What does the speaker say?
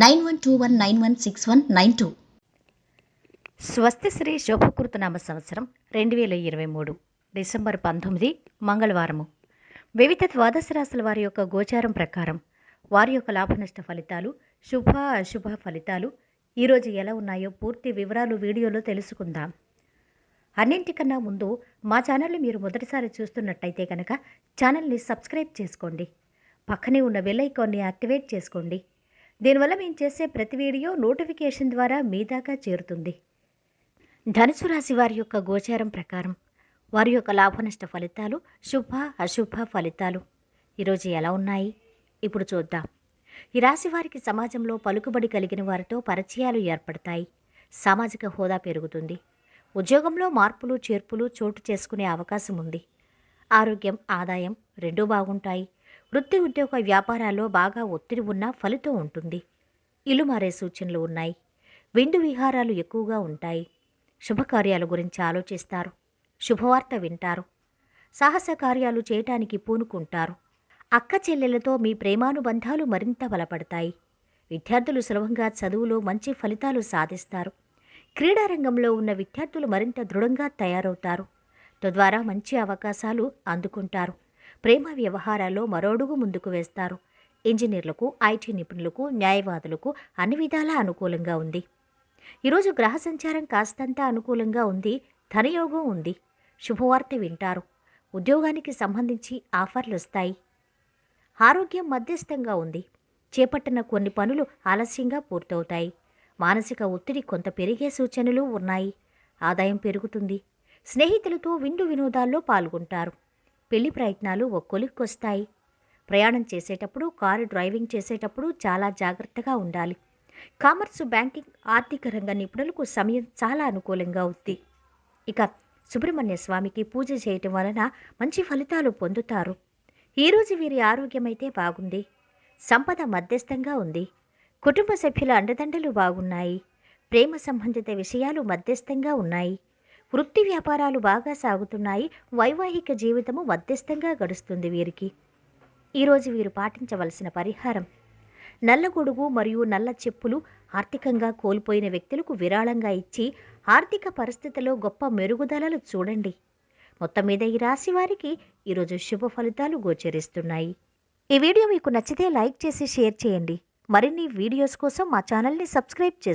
nine one two one nine one six one nine two. స్వస్తి శ్రీ శోభకృతనామ సంవత్సరం రెండు వేల ఇరవై మూడు డిసెంబర్ పంతొమ్మిది మంగళవారము. వివిధ ద్వాదశ రాశుల వారి యొక్క గోచారం ప్రకారం వారి యొక్క లాభనష్ట ఫలితాలు శుభ అశుభ ఫలితాలు ఈరోజు ఎలా ఉన్నాయో పూర్తి వివరాలు వీడియోలో తెలుసుకుందాం. అన్నింటికన్నా ముందు మా ఛానల్ని మీరు మొదటిసారి చూస్తున్నట్టయితే కనుక ఛానల్ని సబ్స్క్రైబ్ చేసుకోండి. పక్కనే ఉన్న బెల్ ఐకాన్ని యాక్టివేట్ చేసుకోండి. దీనివల్ల మేము చేసే ప్రతి వీడియో నోటిఫికేషన్ ద్వారా మీ దాకా చేరుతుంది. ధనుసు రాశి వారి యొక్క గోచారం ప్రకారం వారి యొక్క లాభనష్ట ఫలితాలు శుభ అశుభ ఫలితాలు. ఈరోజు ఎలా ఉన్నాయి? ఇప్పుడు చూద్దాం. ఈ రాశి వారికి సమాజంలో పలుకుబడి కలిగిన వారితో పరిచయాలు ఏర్పడతాయి. సామాజిక హోదా పెరుగుతుంది. ఉద్యోగంలో మార్పులు చేర్పులు చోటు చేసుకునే అవకాశం ఉంది. ఆరోగ్యం ఆదాయం రెండూ బాగుంటాయి. వృత్తి ఉద్యోగ వ్యాపారాల్లో బాగా ఒత్తిడి ఉన్న ఫలితం ఉంటుంది. ఇల్లు మారే సూచనలు ఉన్నాయి. విందు విహారాలు ఎక్కువగా ఉంటాయి. శుభకార్యాల గురించి ఆలోచిస్తారు. శుభవార్త వింటారు. సాహస కార్యాలు చేయటానికి పూనుకుంటారు. అక్క చెల్లెలతో మీ ప్రేమానుబంధాలు మరింత బలపడతాయి. విద్యార్థులు సులభంగా చదువులో మంచి ఫలితాలు సాధిస్తారు. క్రీడారంగంలో ఉన్న విద్యార్థులు మరింత దృఢంగా తయారవుతారు. తద్వారా మంచి అవకాశాలు అందుకుంటారు. ప్రేమ వ్యవహారాల్లో మరోడుగు ముందుకు వేస్తారు. ఇంజనీర్లకు ఐటీ నిపుణులకు న్యాయవాదులకు అన్ని విధాలా అనుకూలంగా ఉంది. ఈరోజు గ్రహ సంచారం కాస్తంత అనుకూలంగా ఉంది. ధనయోగం ఉంది. శుభవార్త వింటారు. ఉద్యోగానికి సంబంధించి ఆఫర్లు వస్తాయి. ఆరోగ్యం మధ్యస్థంగా ఉంది. చేపట్టిన కొన్ని పనులు ఆలస్యంగా పూర్తవుతాయి. మానసిక ఒత్తిడి కొంత పెరిగే సూచనలు ఉన్నాయి. ఆదాయం పెరుగుతుంది. స్నేహితులతో విందు వినోదాల్లో పాల్గొంటారు. పెళ్ళి ప్రయత్నాలు ఓ కొలిక్కొస్తాయి. ప్రయాణం చేసేటప్పుడు కారు డ్రైవింగ్ చేసేటప్పుడు చాలా జాగ్రత్తగా ఉండాలి. కామర్స్ బ్యాంకింగ్ ఆర్థిక రంగ నిపుణులకు సమయం చాలా అనుకూలంగా ఉంది. ఇక సుబ్రహ్మణ్య స్వామికి పూజ చేయటం వలన మంచి ఫలితాలు పొందుతారు. ఈరోజు వీరి ఆరోగ్యం అయితే బాగుంది. సంపద మధ్యస్థంగా ఉంది. కుటుంబ సభ్యుల అండదండలు బాగున్నాయి. ప్రేమ సంబంధిత విషయాలు మధ్యస్థంగా ఉన్నాయి. వృత్తి వ్యాపారాలు బాగా సాగుతున్నాయి. వైవాహిక జీవితము మధ్యస్థంగా గడుస్తుంది వీరికి. ఈరోజు వీరు పాటించవలసిన పరిహారం. నల్ల గొడుగు మరియు నల్ల చెప్పులు ఆర్థికంగా కోల్పోయిన వ్యక్తులకు విరాళంగా ఇచ్చి ఆర్థిక పరిస్థితిలో గొప్ప మెరుగుదలలు చూడండి. మొత్తం మీద ఈ రాశి వారికి ఈరోజు శుభ ఫలితాలు గోచరిస్తున్నాయి. ఈ వీడియో మీకు నచ్చితే లైక్ చేసి షేర్ చేయండి. మరిన్ని వీడియోస్ కోసం మా ఛానల్ని సబ్స్క్రైబ్ చేసుకోండి